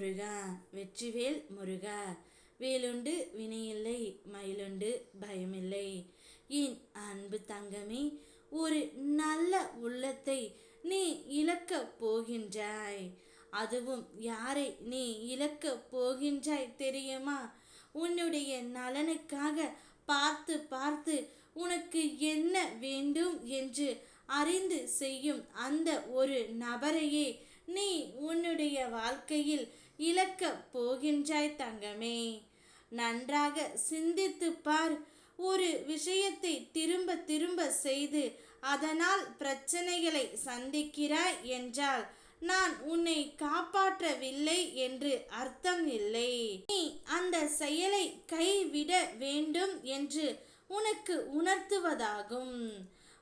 முருகா வெற்றிவேல் முருகா வேலுண்டு வினையில்லை மயிலுண்டு பயமில்லை. என் அன்பு தங்கமே ஒரு நல்ல உள்ளத்தை நீ இழக்கப் போகின்றாய். அதுவும் யாரை நீ இழக்கப் போகின்றாய் தெரியுமா? உன்னுடைய நலனுக்காக பார்த்து பார்த்து உனக்கு என்ன வேண்டும் என்று அறிந்து செய்யும் அந்த ஒரு நபரையே நீ உன்னுடைய வாழ்க்கையில் இழக்கப் போகின்றாய் தங்கமே. நன்றாக சிந்தித்து பார் ஒரு விஷயத்தை திரும்ப திரும்ப செய்து அதனால் பிரச்சனைகளை சந்திக்கிறாய் என்றால் நான் உன்னை காப்பாற்றவில்லை என்று அர்த்தம் இல்லை. நீ அந்த செயலை கைவிட வேண்டும் என்று உனக்கு உணர்த்துவதாகும்.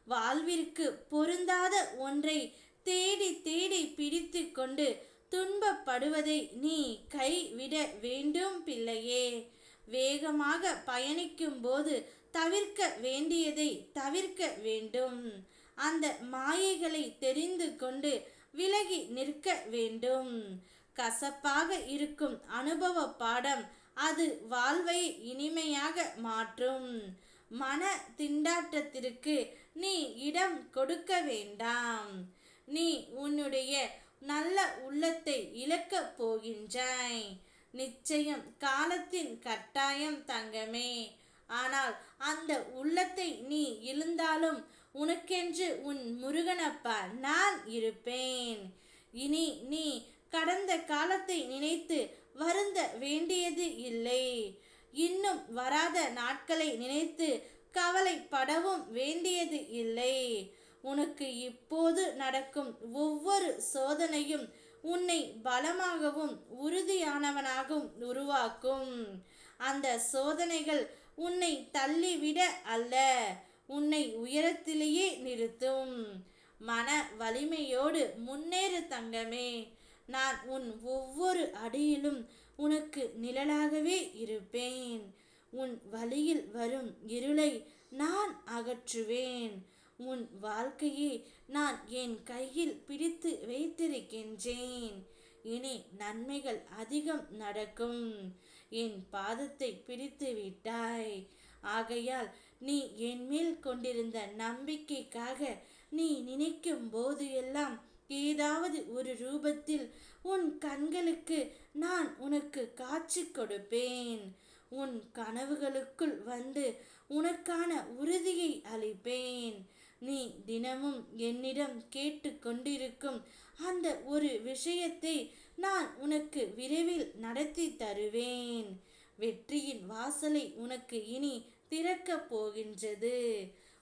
வாழ்விற்கு பொருந்தாத ஒன்றை தேடி தேடி பிடித்து கொண்டு துன்பப்படுவதை நீ கைவிட வேண்டும் பிள்ளையே. வேகமாக பயணிக்கும் போது தவிர்க்க வேண்டியதை தவிர்க்க வேண்டும். அந்த மாயைகளை தெரிந்து கொண்டு விலகி நிற்க வேண்டும். கசப்பாக இருக்கும் அனுபவ பாடம் அது வாழ்வை இனிமையாக மாற்றும். மன திண்டாட்டத்திற்கு நீ இடம் கொடுக்க வேண்டாம். நீ உன்னுடைய நல்ல உள்ளத்தை இழக்கப் போகின்றாய் நிச்சயம் காலத்தின் கட்டாயம் தங்கமே. ஆனால் அந்த உள்ளத்தை நீ இழந்தாலும் உனக்கென்று உன் முருகனப்பா நான் இருப்பேன். இனி நீ கடந்த காலத்தை நினைத்து வருந்த வேண்டியது இல்லை. இன்னும் வராத நாட்களை நினைத்து கவலைப்படவும் வேண்டியது இல்லை. உனக்கு இப்போது நடக்கும் ஒவ்வொரு சோதனையும் உன்னை பலமாகவும் உறுதியானவனாகவும் உருவாக்கும். அந்த சோதனைகள் உன்னை தள்ளிவிட அல்ல உன்னை உயரத்திலேயே நிறுத்தும். மன வலிமையோடு முன்னேறு தங்கமே. நான் உன் ஒவ்வொரு அடியிலும் உனக்கு நிழலாகவே இருப்பேன். உன் வழியில் வரும் இருளை நான் அகற்றுவேன். உன் வாழ்க்கையை நான் என் கையில் பிடித்து வைத்திருக்கின்றேன். இனி நன்மைகள் அதிகம் நடக்கும். என் பாதத்தை பிடித்து விட்டாய். ஆகையால் நீ என் மேல் கொண்டிருந்த நம்பிக்கைக்காக நீ நினைக்கும் போது எல்லாம் ஏதாவது ஒரு ரூபத்தில் உன் கண்களுக்கு நான் உனக்கு காட்சி கொடுப்பேன். உன் கனவுகளுக்குள் வந்து உனக்கான உறுதியை அளிப்பேன். நீ தினமும் என்னிடம் கேட்டு கொண்டிருக்கும் அந்த ஒரு விஷயத்தை நான் உனக்கு விரைவில் நடத்தி தருவேன். வெற்றியின் வாசலை உனக்கு இனி திறக்கப் போகின்றது.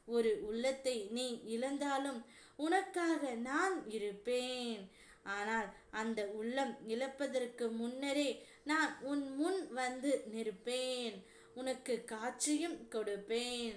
ஒரு உள்ளத்தை நீ இழந்தாலும் உனக்காக நான் இருப்பேன். ஆனால் அந்த உள்ளம் இழப்பதற்கு முன்னரே நான் உன் முன் வந்து நிற்பேன். உனக்கு காட்சியும் கொடுப்பேன்.